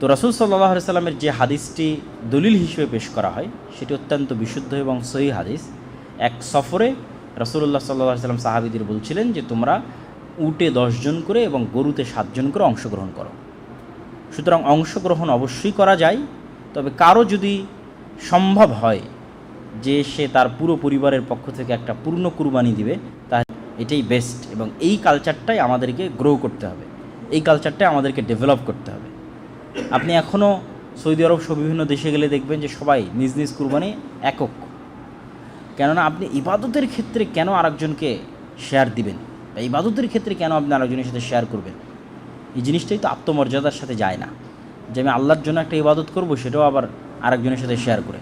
তো রসুল সাল্লাহ সাল্লামের যে হাদিসটি দলিল হিসেবে পেশ করা হয়, সেটি অত্যন্ত বিশুদ্ধ এবং সহি হাদিস। এক সফরে রসুল্লাহ সাল্লাহ সাল্লাম সাহাবিদের বলছিলেন যে, তোমরা উটে দশজন করে এবং গরুতে সাতজন করে অংশগ্রহণ করো। সুতরাং অংশগ্রহণ অবশ্যই করা যায়, তবে কারও যদি সম্ভব হয় যে সে তার পুরো পরিবারের পক্ষ থেকে একটা পূর্ণ কুরবানি দিবে, তাহলে এটাই বেস্ট এবং এই কালচারটাই আমাদেরকে গ্রো করতে হবে। এই কালচারটাই আমাদেরকে ডেভেলপ করতে হবে। আপনি এখনও সৌদি আরব সহ বিভিন্ন দেশে গেলে দেখবেন যে সবাই নিজ নিজ কুরবানি একক। কেননা আপনি ইবাদতের ক্ষেত্রে কেন আরেকজনকে শেয়ার দিবেন? বা ইবাদতের ক্ষেত্রে কেন আপনি আরেকজনের সাথে শেয়ার করবেন? এই জিনিসটাই তো আত্মমর্যাদার সাথে যায় না। যে আমি আল্লাহর জন্য একটা ইবাদত করব, সেটাও আবার আরেকজনের সাথে শেয়ার করে।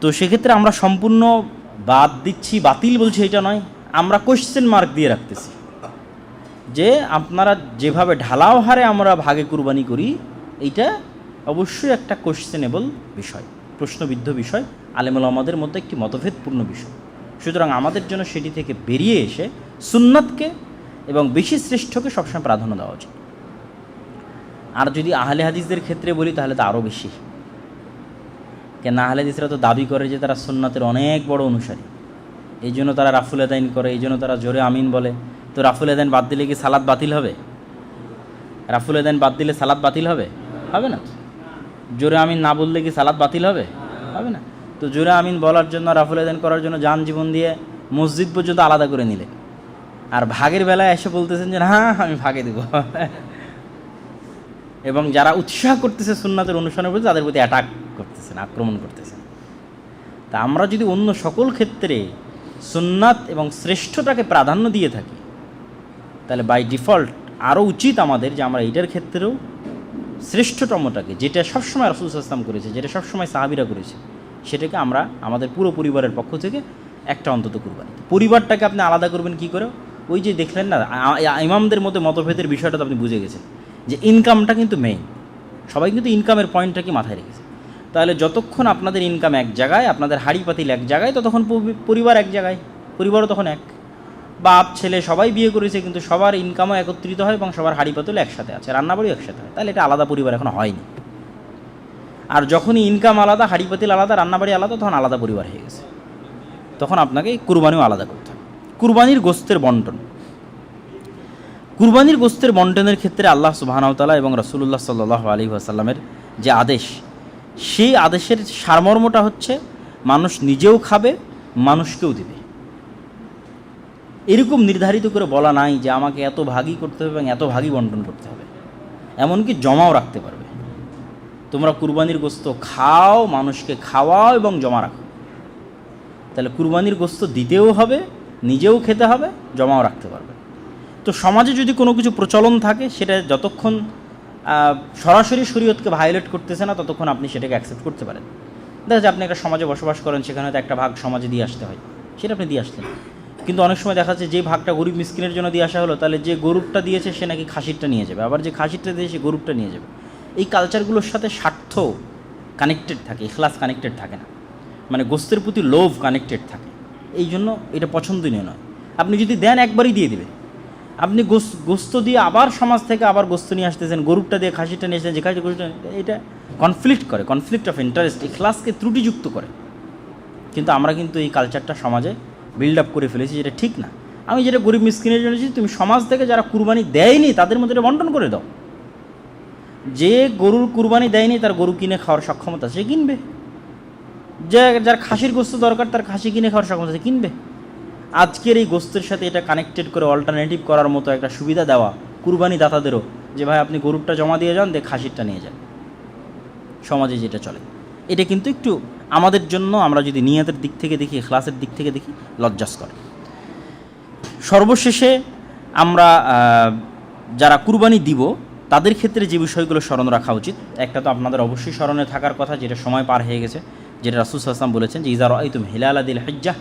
তো সেক্ষেত্রে আমরা সম্পূর্ণ বাদ দিচ্ছি, বাতিল বলছি এটা নয়। আমরা কোশ্চেন মার্ক দিয়ে রাখতেছি। যে আপনারা যেভাবে ঢালাও হারে আমরা ভাগে কুরবানি করি, এইটা অবশ্যই একটা কোশ্চেনেবল বিষয়, প্রশ্নবিদ্ধ বিষয়, আলেমুল আমাদের মধ্যে একটি মতভেদপূর্ণ বিষয়। সুতরাং আমাদের জন্য সেটি থেকে বেরিয়ে এসে সুন্নাতকে এবং বেশি শ্রেষ্ঠকে সবসময় প্রাধান্য দেওয়া উচিত। আর যদি আহলে হাদিসদের ক্ষেত্রে বলি, তাহলে তো আরও বেশি। কেন আহলে হাদিসরা তো দাবি করে যে তারা সুন্নাতের অনেক বড় অনুসারী। এই জন্য তারা রাফুল আদাইন করে, এই জন্য তারা জোরে আমিন বলে। তো রাফুল আদাইন বাদ দিলে কি সালাদ বাতিল হবে? রাফুল আদাইন বাদ দিলে সালাদ বাতিল হবে? হবে না। জোরে আমিন না বললে কি সালাদ বাতিল হবে? হবে না। তো জোরে আমিন বলার জন্য, রাফুল আদাইন করার জন্য যান জীবন দিয়ে মসজিদ পর্যন্ত আলাদা করে নিলে। আর ভাগের বেলায় এসে বলতেছেন যে হ্যাঁ আমি ভাগে দেবো। এবং যারা উৎসাহ করতেছে সুন্নাতের অনুষ্ঠানের প্রতি, তাদের প্রতি অ্যাটাক করতেছেন, আক্রমণ করতেছেন। তা আমরা যদি অন্য সকল ক্ষেত্রে সুন্নাত এবং শ্রেষ্ঠটাকে প্রাধান্য দিয়ে থাকি তাহলে বাই ডিফল্ট আরও উচিত আমাদের যে আমরা এইটার ক্ষেত্রেও শ্রেষ্ঠতমটাকে, যেটা সবসময় রসুল ইসলাম করেছে, যেটা সবসময় সাহাবিরা করেছে, সেটাকে আমরা আমাদের পুরো পরিবারের পক্ষ থেকে একটা অন্তত কুরবানি পরিবারটাকে আপনি আলাদা করবেন কি করে? ওই যে দেখলেন না ইমামদের মধ্যে মতভেদের বিষয়টা তো আপনি বুঝে গেছেন, যে ইনকামটা কিন্তু মেইন সবাই কিন্তু ইনকামের পয়েন্টটাকে মাথায় রেখেছে? তাহলে যতক্ষণ আপনাদের ইনকাম এক জায়গায়, আপনাদের হাড়ি পাতিল এক জায়গায়, ততক্ষণ পরিবার এক জায়গায়, পরিবারও তখন এক। বাপ, ছেলে সবাই বিয়ে করেছে, কিন্তু সবার ইনকামও একত্রিত হয় এবং সবার হাড়ি পাতিল একসাথে আছে, রান্নাবাড়িও একসাথে হয়। তাহলে এটা আলাদা পরিবার এখন হয়নি। আর যখনই ইনকাম আলাদা হাড়ি পাতিল আলাদা, রান্নাবাড়ি আলাদা, তখন আলাদা পরিবার হয়ে গেছে। তখন আপনাকে কুরবানিও আলাদা করতে হবে। কুরবানির গোস্তের বন্টন। কুরবানির গোস্তের বন্টনের ক্ষেত্রে আল্লাহ সুবাহানাউতালা এবং রসুল্লাহ সাল্লাহ আলী আসাল্লামের যে আদেশ, সেই আদেশের সারমর্মটা হচ্ছে, মানুষ নিজেও খাবে, মানুষকেও দিবে। এরকম নির্ধারিত করে বলা নাই যে আমাকে এত ভাগই করতে হবে এবং এত ভাগই বন্টন করতে হবে। এমনকি জমাও রাখতে পারবে। তোমরা কুরবানির গোস্ত খাও, মানুষকে খাওয়াও এবং জমা রাখো। তাহলে কুরবানির গোস্ত দিতেও হবে, নিজেও খেতে হবে, জমাও রাখতে পারবে। তো সমাজে যদি কোনো কিছু প্রচলন থাকে, সেটা যতক্ষণ সরাসরি শরীয়তকে ভায়োলেট করতেছে না, ততক্ষণ আপনি সেটাকে অ্যাকসেপ্ট করতে পারেন। দেখা যায় আপনি একটা সমাজে বসবাস করেন, সেখানে হয়তো একটা ভাগ সমাজে দিয়ে আসতে হয়। সেটা আপনি দিয়ে আসলেন। কিন্তু অনেক সময় দেখা যাচ্ছে যে ভাগটা গরিব মিসকিনের জন্য দিয়ে আসা হলো, তাহলে যে গরুরটা দিয়েছে সে নাকি খাসিরটা নিয়ে যাবে। আবার যে খাসিরটা দিয়েছে সে গরুরটা নিয়ে যাবে। এই কালচারগুলোর সাথে স্বার্থ কানেক্টেড থাকে ইখলাস কানেক্টেড থাকে না। মানে গোস্তের প্রতি লোভ কানেক্টেড থাকে। এই জন্য এটা পছন্দনীয় নয়। আপনি যদি দেন, একবারই দিয়ে দিবে। আপনি গোস- গোস্ত দিয়ে আবার সমাজ থেকে আবার গোস্ত নিয়ে আসতেছেন, গরুরটা দিয়ে খাসিটা নিয়ে আসতেছেন, যে খাসি গোস্ত এটা কনফ্লিক্ট করে কনফ্লিক্ট অফ ইন্টারেস্ট এই ক্লাসকে ত্রুটিযুক্ত করে। কিন্তু আমরা কিন্তু এই কালচারটা সমাজে বিল্ড আপ করে ফেলেছি যেটা ঠিক না। আমি যেটা গরিব মিসকিনের জন্য তুমি সমাজ থেকে যারা কুরবানি দেয়নি, তাদের মধ্যে এটা বন্টন করে দাও। যে গরুর কুরবানি দেয়নি, তার গরু কিনে খাওয়ার সক্ষমতা সে কিনবে। যে যার খাসির গোস্ত দরকার, তার খাসি কিনে খাওয়ার সক্ষমতা সে কিনবে। আজকের এই গোস্তের সাথে এটা কানেক্টেড করে অল্টারনেটিভ করার মতো একটা সুবিধা দেওয়া কুরবানি দাতাদেরও যে ভাই আপনি গরুরটা জমা দিয়ে যান, দিয়ে খাসিরটা নিয়ে যান। সমাজে যেটা চলে। এটা কিন্তু একটু আমাদের জন্য আমরা যদি নিয়তের দিক থেকে দেখি ক্লাসের দিক থেকে দেখি লজ্জাস্কর সর্বশেষে আমরা যারা কুরবানি দিব, তাদের ক্ষেত্রে যে বিষয়গুলো স্মরণ রাখা উচিত, একটা তো আপনাদের অবশ্যই স্মরণে থাকার কথা, যেটা সময় পার হয়ে গেছে, যেটা রাসুল আসলাম বলেছেন যে ইজার তুমি হেলাল আদিল হজ্জা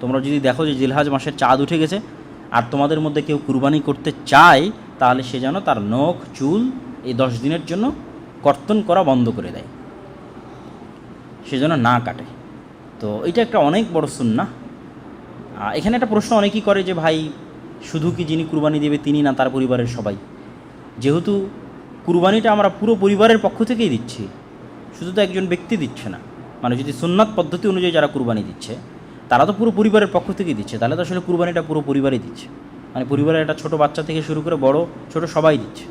তোমরা যদি দেখো যে জিলহাজ মাসের চাঁদ উঠে গেছে, আর তোমাদের মধ্যে কেউ কুরবানি করতে চায়, তাহলে সে যেন তার নখ, চুল এই দশ দিনের জন্য কর্তন করা বন্ধ করে দেয়। সে যেন না কাটে। তো এটা একটা অনেক বড় সুন্না এখানে একটা প্রশ্ন অনেকেই করে যে, ভাই, শুধু কি যিনি কুরবানি দেবে তিনি না তার পরিবারের সবাই? যেহেতু কুরবানিটা আমরা পুরো পরিবারের পক্ষ থেকেই দিচ্ছি, শুধু তো একজন ব্যক্তি দিচ্ছে না। মানে যদি সুন্নাত পদ্ধতি অনুযায়ী যারা কুরবানি দিচ্ছে, তারা তো পুরো পরিবারের পক্ষ থেকেই দিচ্ছে, তাহলে তো আসলে কুরবানিটা পুরো পরিবারই দিচ্ছে। মানে পরিবারের একটা ছোট বাচ্চা থেকে শুরু করে বড়, ছোট সবাই দিচ্ছে।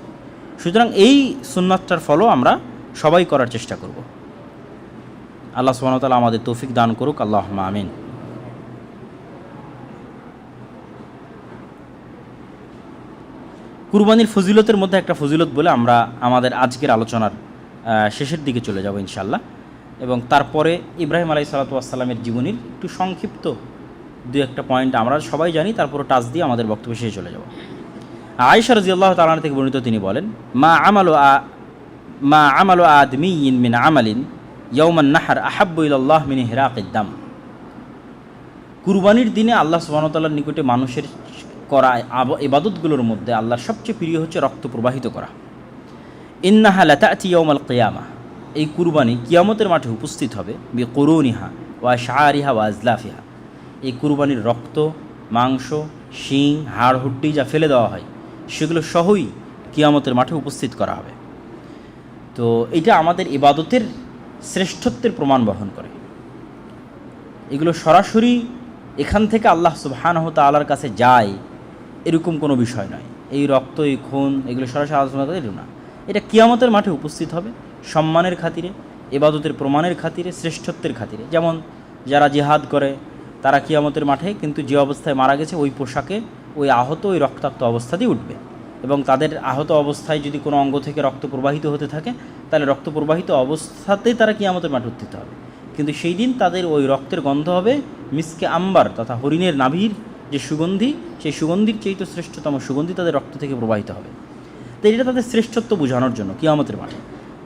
সুতরাং এই সুন্নাতটার ফলো আমরা সবাই করার চেষ্টা করব। আল্লাহ সুবাহতালা আমাদের তৌফিক দান করুক আল্লাহ আমিন। কুরবানির ফজিলতের মধ্যে একটা ফজিলত বলে আমরা আমাদের আজকের আলোচনার শেষের দিকে চলে যাব ইনশাল্লাহ এবং তারপরে ইব্রাহিম আলাই সালাতামের জীবনীর একটু সংক্ষিপ্ত দু একটা পয়েন্ট আমরা সবাই জানি, তারপরে টাচ দিয়ে আমাদের বক্তব্য শেষে চলে যাব। আয়েশা আল্লাহ তালান থেকে বর্ণিত তিনি বলেন, মা আমালো আ, মা আমালো আদমি ইন মিন আমালিন ইয়ৌমান নাহার আহাব্বুল্লাহ মিন হিরাকিদ্দাম কুরবানির দিনে আল্লাহ সুবাহতাল্লার নিকটে মানুষের করা ইবাদতগুলোর মধ্যে আল্লাহর সবচেয়ে প্রিয় হচ্ছে রক্ত প্রবাহিত করা। ইন্নাহা লাতাতি ইয়ৌমাল কিয়ামা। এই কুরবানি কিয়ামতের মাঠে উপস্থিত হবে বি করুনিহা ওয়া শাহরিহা ওয়া আজলাফিহা। এই কুরবানির রক্ত, মাংস, শিং, হাড় হুড্ডি যা ফেলে দেওয়া হয়, সেগুলো সহই কিয়ামতের মাঠে উপস্থিত করা হবে। তো এটা আমাদের ইবাদতের শ্রেষ্ঠত্বের প্রমাণ বহন করে। এগুলো সরাসরি এখান থেকে আল্লাহ সুবহানাহ তাআলার কাছে যায়, এরকম কোনো বিষয় নয়। এই রক্ত, এই খুন, এগুলো সরাসরি আলোচনা করে না। এটা কিয়ামতের মাঠে উপস্থিত হবে, সম্মানের খাতিরে, এবাদতের প্রমাণের খাতিরে, শ্রেষ্ঠত্বের খাতিরে। যেমন যারা জিহাদ করে, তারা কিয়ামতের মাঠে কিন্তু যে অবস্থায় মারা গেছে, ওই পোশাকে, ওই আহত, ওই রক্তাক্ত অবস্থাতেই উঠবে। এবং তাদের আহত অবস্থায় যদি কোনো অঙ্গ থেকে রক্ত প্রবাহিত হতে থাকে, তাহলে রক্ত প্রবাহিত অবস্থাতেই তারা কিয়ামতের মাঠে উত্থিত হবে। কিন্তু সেই দিন তাদের ওই রক্তের গন্ধ হবে মিসকে আম্বার তথা হরিণের নাভির যে সুগন্ধি, সেই সুগন্ধির চেয়ে তো শ্রেষ্ঠতম সুগন্ধি তাদের রক্ত থেকে প্রবাহিত হবে। তো এটা তাদের শ্রেষ্ঠত্ব বোঝানোর জন্য কিয়ামতের মাঠে।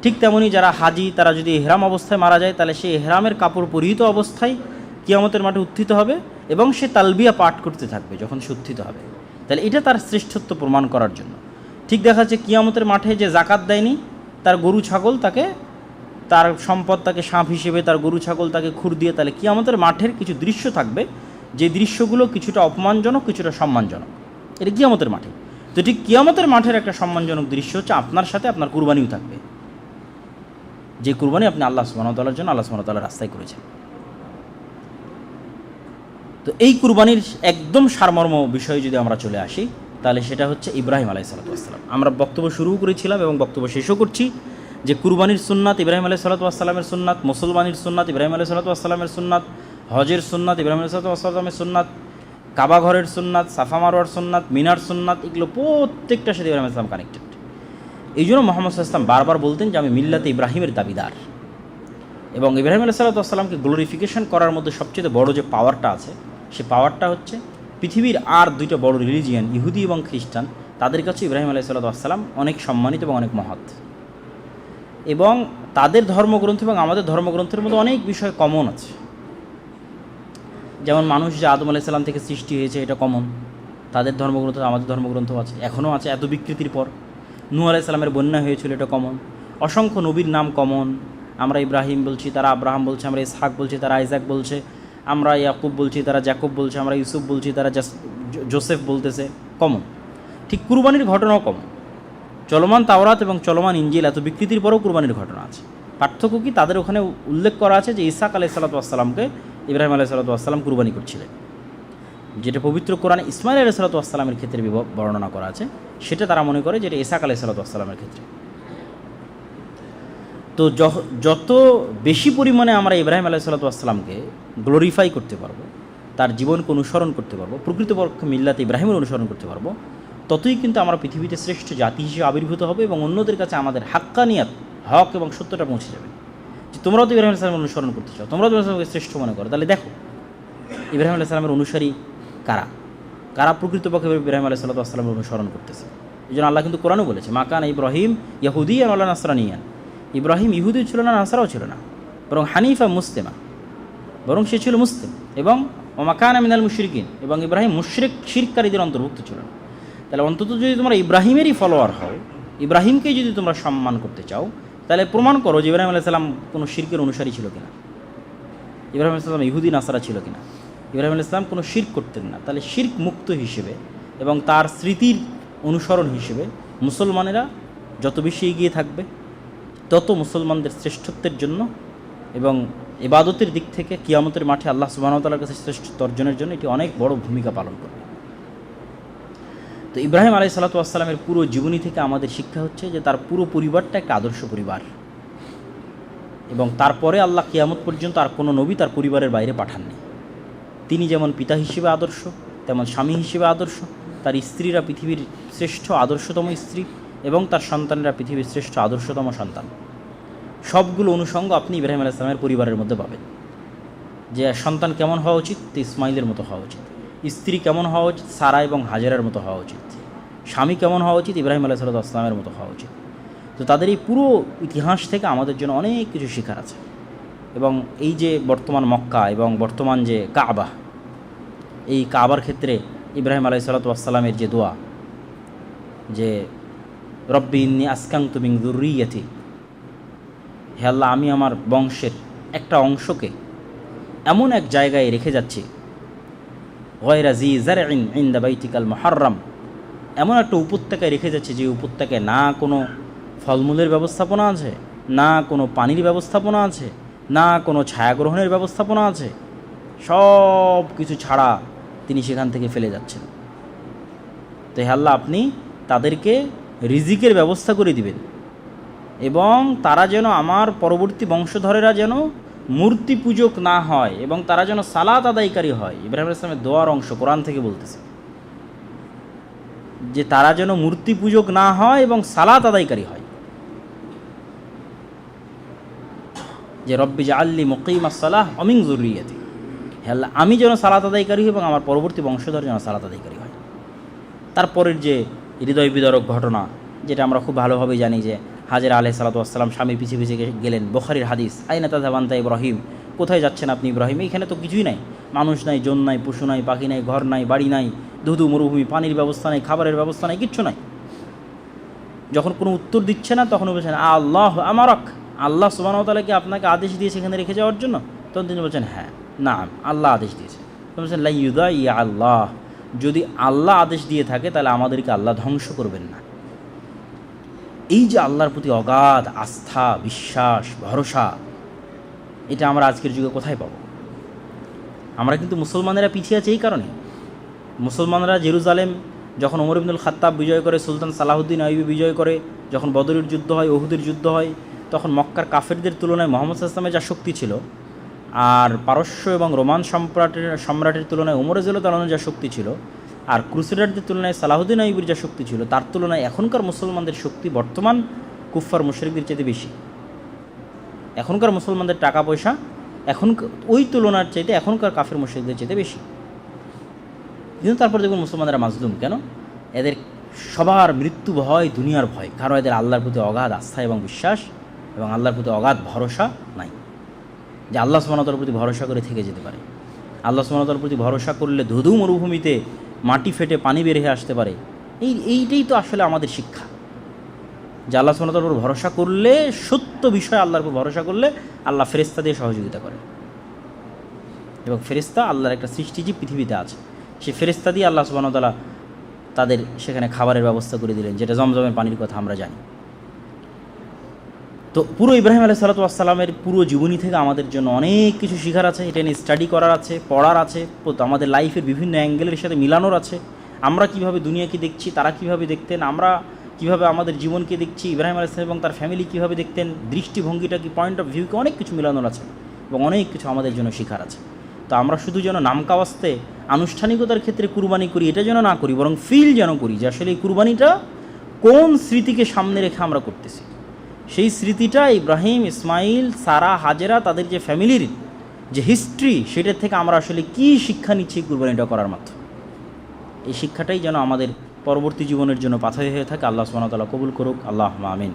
ঠিক তেমনি যারা হাজি, তারা যদি এহরাম অবস্থায় মারা যায়, তাহলে সেই এহরামের কাপড় পরিহিত অবস্থায় কিয়ামতের মাঠে উত্থিত হবে এবং সে তালবিয়া পাঠ করতে থাকবে যখন সে উত্থিত হবে। তাহলে এটা তার শ্রেষ্ঠত্ব প্রমাণ করার জন্য। ঠিক দেখা যাচ্ছে কিয়ামতের মাঠে যে জাকাত দেয়নি, তার গরু ছাগল তাকে, তার সম্পদ তাকে সাপ হিসেবে তার গরু ছাগল তাকে খুর দিয়ে, তাহলে কিয়ামতের মাঠের কিছু দৃশ্য থাকবে, যে দৃশ্যগুলো কিছুটা অপমানজনক, কিছুটা সম্মানজনক। এটা কিয়ামতের মাঠে। তো ঠিক কিয়ামতের মাঠের একটা সম্মানজনক দৃশ্য হচ্ছে আপনার সাথে আপনার কুরবানিও থাকবে। যে কুরবানি আপনি আল্লাহ সুবাহতাল্লার জন্য, আল্লাহ সুবাহতাল্লাহ রাস্তায় করেছেন। তো এই কুরবানির একদম সারমর্ম বিষয়ে যদি আমরা চলে আসি, তাহলে সেটা হচ্ছে ইব্রাহিম আলাই সালাতাম আমরা বক্তব্য শুরু করেছিলাম এবং বক্তব্য শেষও করছি যে কুরবানির সুন্নাত ইব্রাহিম আলাই সালাতামের সুন্নাত, মুসলমানের সুন্নাত ইব্রাহিম আলাই সালাতামের সুন্নাত, হজের সুন্নাত ইব্রাহিম আলাই সালাতামের সুন্নাত, কাবা ঘরের সুন্নাত, সাফা মারোয়ার সুন্নাত, মিনার সুন্নাত, এগুলো প্রত্যেকটার সাথে ইব্রাহিম ইসলাম কানেক্টেড এই জন্য মোহাম্মদ ইসলাম বারবার বলতেন যে আমি মিল্লাতে ইব্রাহিমের দাবিদার। এবং ইব্রাহিম আলাহ সাল্লাতামকে গ্লোরিফিকেশন করার মধ্যে সবচেয়ে বড় যে পাওয়ারটা আছে সে পাওয়ারটা হচ্ছে পৃথিবীর আর দুইটা বড় রিলিজিয়ান ইহুদি এবং খ্রিস্টান, তাদের কাছে ইব্রাহিম আলাহ সাল্লাতাম অনেক সম্মানিত এবং অনেক মহৎ। এবং তাদের ধর্মগ্রন্থ এবং আমাদের ধর্মগ্রন্থের মধ্যে অনেক বিষয় কমন আছে। যেমন মানুষ যে আদম আলাইসাল্লাম থেকে সৃষ্টি হয়েছে, এটা কমন তাদের ধর্মগ্রন্থ, আমাদের ধর্মগ্রন্থ আছে। এখনও আছে, এত বিকৃতির পর। নূ আলাইসাল্লামের বন্যা হয়েছিল, এটা কমন অসংখ্য নবীর নাম কমন আমরা ইব্রাহিম বলছি, তারা আব্রাহাম বলছে, আমরা ইসহাক বলছি, তারা আইজাক বলছে। আমরা ইয়াকুব বলছি, তারা জ্যাকুব বলছে, আমরা ইউসুফ বলছি, তারা জোসেফ বলতেছে, কমন। ঠিক কুরবানির ঘটনাও কমন। চলমান তাওরাত এবং চলমান ইঞ্জিল এত বিকৃতির পরেও কুরবানির ঘটনা আছে। পার্থক্য কি? তাদের ওখানে উল্লেখ করা আছে যে ইসাক আলাই সাল্লাতামকে ইব্রাহিম আলাই সাল্লাতাম কুরবানি করছিলেন। যেটা পবিত্র কোরআনে ইসমাইল আলাই সাল্লাতামের ক্ষেত্রে বর্ণনা করা আছে। সেটা তারা মনে করে যেটা ইসাক আলাই সাল্লাতামের ক্ষেত্রে। তো যত বেশি পরিমাণে আমরা ইব্রাহিম আলাই সাল্লাতামকে গ্লোরিফাই করতে পারব, তার জীবনকে অনুসরণ করতে পারব, প্রকৃতপক্ষে মিল্লাতে ইব্রাহিমের অনুসরণ করতে পারব, ততই কিন্তু আমরা পৃথিবীতে শ্রেষ্ঠ জাতি হিসেবে আবির্ভূত হবে এবং অন্যদের কাছে আমাদের হাক্কানিয়াত, হক এবং সত্যটা পৌঁছে যাবে। যে তোমরাও তো ইব্রাহিম আলাইসালামের অনুসরণ করতে চাও, তোমরাও তো ইব্রাহিমকে শ্রেষ্ঠ মনে করো, তাহলে দেখো, ইব্রাহিম আলাইসালামের অনুসারী কারা? কারা প্রকৃতপক্ষে ইব্রাহিম আলাই সাল্লাতামের অনুসরণ করতেছে? এই জন্য আল্লাহ কিন্তু কোরআনও বলেছে, মাকান ইব্রাহিম, ইয়াহুদিয়ান আল্লাহ নাসরানিয়ান। ইব্রাহিম ইহুদি ছিল না, নাসারাও ছিল না। বরং হানিফা মুস্তেমা বরং সে ছিল মুসলিম। এবং ওমাকান আমিনাল মুশরিকিন। এবং ইব্রাহিম মুশরিক, শিরকারীদের অন্তর্ভুক্ত ছিল না। তাহলে অন্তত যদি তোমরা ইব্রাহিমেরই ফলোয়ার হও, ইব্রাহিমকেই যদি তোমরা সম্মান করতে চাও, তাহলে প্রমাণ করো যে ইব্রাহিম আলাইহিস সালাম কোনো শিরকের অনুসারী ছিল কিনা। ইব্রাহিম আলাইসালাম ইহুদি, নাসারা ছিল কিনা। ইব্রাহিম আলাইহিস সালাম কোনো শির্ক করতেন না। তাহলে শির্ক মুক্ত হিসেবে এবং তার স্মৃতির অনুসরণ হিসেবে মুসলমানেরা যত বেশি এগিয়ে থাকবে তত মুসলমানদের শ্রেষ্ঠত্বের জন্য এবং ইবাদতের দিক থেকে কিয়ামতের মাঠে আল্লাহ সুবাহতালার কাছে শ্রেষ্ঠত্ব অর্জনের জন্য এটি অনেক বড় ভূমিকা পালন করবে তো ইব্রাহিম আলাই সালাতু আসসালামের পুরো জীবনী থেকে আমাদের শিক্ষা হচ্ছে যে তার পুরো পরিবারটা একটা আদর্শ পরিবার এবং তারপরে আল্লাহ কিয়ামত পর্যন্ত আর কোনো নবী তার পরিবারের বাইরে পাঠাননি। তিনি যেমন পিতা হিসেবে আদর্শ, তেমন স্বামী হিসেবে আদর্শ, তার স্ত্রীরা পৃথিবীর শ্রেষ্ঠ আদর্শতম স্ত্রী। এবং তার সন্তানেরা পৃথিবীর শ্রেষ্ঠ আদর্শতম সন্তান। সবগুলো অনুষঙ্গ আপনি ইব্রাহিম আলাহ ইসলামের পরিবারের মধ্যে পাবেন। যে সন্তান কেমন হওয়া উচিত? তো ইসমাইলের মতো হওয়া উচিত। স্ত্রী কেমন হওয়া উচিত? সারা এবং হাজারের মতো হওয়া উচিত। স্বামী কেমন হওয়া উচিত? ইব্রাহিম আলাহ সাল্লাহ আসলামের মতো হওয়া উচিত। তো তাদের এই পুরো ইতিহাস থেকে আমাদের জন্য অনেক কিছু শেখার আছে। এবং এই যে বর্তমান মক্কা এবং বর্তমান যে কাবা, এই কাবার ক্ষেত্রে ইব্রাহিম আলাই সাল্লাতামের যে দোয়া, যে রব্বি ইন্নি আসকাং তুমিং দুর্রিয়াতি হে আল্লাহ, আমি আমার বংশের একটা অংশকে এমন এক জায়গায় রেখে যাচ্ছি। গয়রা জি জারিন ইন্দা বাইতিকাল মহার্রাম। এমন একটা উপত্যকায় রেখে যাচ্ছে যে উপত্যকায় না কোনো ফলমূলের ব্যবস্থাপনা আছে, না কোনো পানির ব্যবস্থাপনা আছে, না কোনো ছায়াগ্রহণের ব্যবস্থাপনা আছে। সব কিছু ছাড়া তিনি সেখান থেকে ফেলে যাচ্ছেন। তো হে আল্লাহ, আপনি তাদেরকে রিজিকের ব্যবস্থা করে দিবেন। এবং তারা যেন আমার পরবর্তী বংশধরেরা যেন মূর্তি পূজক না হয় এবং তারা যেন সালাত আদায়কারী হয়। ইব্রাহিম ইসলামের দোয়ার অংশ কোরআন থেকে বলতেছে। যে তারা যেন মূর্তি পূজক না হয় এবং সালাত আদায়কারী হয়। যে রব্বি আল্লি মকিম সালাহ অমিং জরুরিয়াতি হ্যাঁ আমি যেন সালাত আদায়কারী এবং আমার পরবর্তী বংশধর যেন সালাত আদায়কারী হয়। তারপরের যে হৃদয় বিদরক ঘটনা, যেটা আমরা খুব ভালোভাবে জানি যে হাজের আলহ সালাতাম স্বামীর পিছিয়ে পিছিয়ে গেলেন। বখারির হাদিস, আইনা তাজাবান্তা ইব্রাহিম, কোথায় যাচ্ছেন আপনি ইব্রাহিম? এখানে তো কিছুই নাই। মানুষ নাই, জন নাই, পশু নাই, পাখি নাই, ঘর নাই, বাড়ি নাই, ধুধু, মরুভূমি, পানির ব্যবস্থা নাই, খাবারের ব্যবস্থা নাই, কিচ্ছু নাই। যখন কোনো উত্তর দিচ্ছে না, তখন বলছেন, আল্লাহ আমারক। আল্লাহ সুবাহতালাকে আপনাকে আদেশ দিয়েছে এখানে রেখে যাওয়ার জন্য? তখন তিনি বলছেন হ্যাঁ না আল্লাহ আদেশ দিয়েছে। বলছেন লাইদা ইয়া আল্লাহ। যদি আল্লাহ আদেশ দিয়ে থাকে, তাহলে আমাদেরকে আল্লাহ ধ্বংস করবেন না। এই যে আল্লাহর প্রতি অগাধ আস্থা, বিশ্বাস, ভরসা, এটা আমরা আজকের যুগে কোথায় পাবো? আমরা কিন্তু মুসলমানেরা পিছিয়ে আছে এই কারণে মুসলমানরা জেরুজালেম, যখন ওমর ইবনুল খাত্তাব বিজয় করে, সুলতান সালাহুদ্দিন আইবি বিজয় করে, যখন বদরের যুদ্ধ হয়, ওহুদের যুদ্ধ হয়, তখন মক্কার কাফেরদের তুলনায় মোহাম্মদ ইসলামের যা শক্তি ছিল আর পারস্য এবং রোমান সম্রাটের সম্রাটের তুলনায় ওমরে জেলতালানোর যা শক্তি ছিল, আর ক্রুসেডারদের তুলনায় সালাহুদ্দিন আইবির যা শক্তি ছিল, তার তুলনায় এখনকার মুসলমানদের শক্তি বর্তমান কুফফার মুশরিকদের চাইতে বেশি। এখনকার মুসলমানদের টাকা পয়সা এখন ওই তুলনার চাইতে এখনকার কাফের মুশরিকদের চাইতে বেশি। কিন্তু তারপর দেখুন মুসলমানরা মাজলুম কেন? এদের সবার মৃত্যু ভয়, দুনিয়ার ভয়। কারণ এদের আল্লাহর প্রতি অগাধ আস্থা এবং বিশ্বাস এবং আল্লাহর প্রতি অগাধ ভরসা নাই। যে আল্লাহ সুমানতার প্রতি ভরসা করে থেকে যেতে পারে। আল্লাহ সুমানতার প্রতি ভরসা করলে ধুধু মরুভূমিতে মাটি ফেটে পানি বের হয়ে আসতে পারে। এই, এইটাই তো আসলে আমাদের শিক্ষা। যে আল্লাহ সুমানতার উপর ভরসা করলে, সত্য বিষয় আল্লাহর উপর ভরসা করলে আল্লাহ ফেরিস্তা দিয়ে সহযোগিতা করে। এবং ফেরিস্তা আল্লাহর একটা সৃষ্টিজীব পৃথিবীতে আছে সেই ফেরিস্তা দিয়ে আল্লাহ সুবাহতালা তাদের সেখানে খাবারের ব্যবস্থা করে দিলেন, যেটা জমজমের পানির কথা আমরা জানি। তো পুরো ইব্রাহিম আলাহ সাল্লাতামের পুরো জীবনী থেকে আমাদের জন্য অনেক কিছু শেখার আছে। এটা নিয়ে স্টাডি করার আছে, পড়ার আছে আমাদের লাইফের বিভিন্ন অ্যাঙ্গেলের সাথে মিলানোর আছে। আমরা কীভাবে দুনিয়াকে দেখছি, তারা কীভাবে দেখতেন, আমরা কীভাবে আমাদের জীবনকে দেখছি, ইব্রাহিম আলাহ এবং তার ফ্যামিলি কীভাবে দেখতেন, দৃষ্টিভঙ্গিটা কি পয়েন্ট অফ ভিউকে অনেক কিছু মিলানোর আছে এবং অনেক কিছু আমাদের জন্য শেখার আছে। তো আমরা শুধু যেন নামকাওয়াস্তে আনুষ্ঠানিকতার ক্ষেত্রে কুরবানি করি, এটা যেন না করি, বরং ফিল যেন করি যে আসলে এই কুরবানিটা কোন স্মৃতিকে সামনে রেখে আমরা করতেছি। সেই স্মৃতিটা ইব্রাহিম, ইসমাইল, সারা, হাজেরা, তাদের যে ফ্যামিলির যে হিস্ট্রি, সেটার থেকে আমরা আসলে কি শিক্ষা নিচ্ছি কুরবানিটা করার মাধ্যমে? এই শিক্ষাটাই যেন আমাদের পরবর্তী জীবনের জন্য পাথর হয়ে থাকে। আল্লাহ সুবাহতাল্লাহ কবুল করুক। আল্লাহ আমিন।